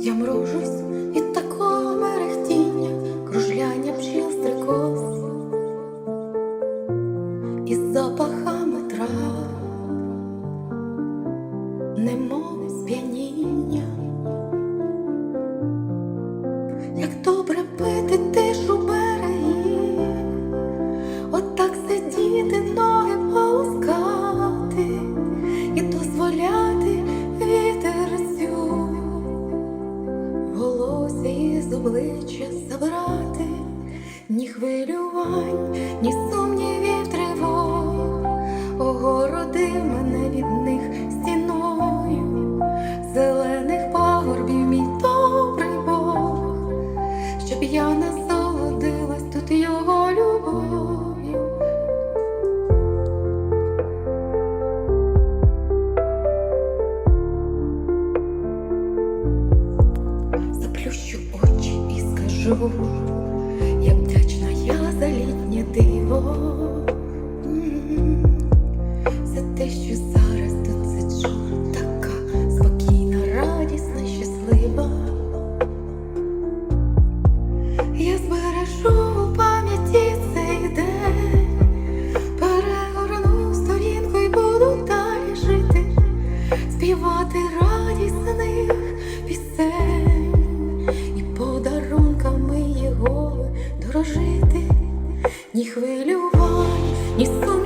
Я мружусь від такого мерехтіння, кружляння бджіл стрикоз із запахами трав, немов сп'яніння, як добре хвилювань, ні сумнівів тривог, огороди мене від них стіною, зелених пагорбів, мій добрий Бог, щоб я насолодилась тут його любов'ю. заплющу очі і скажу, хвилювань, ні сумнівів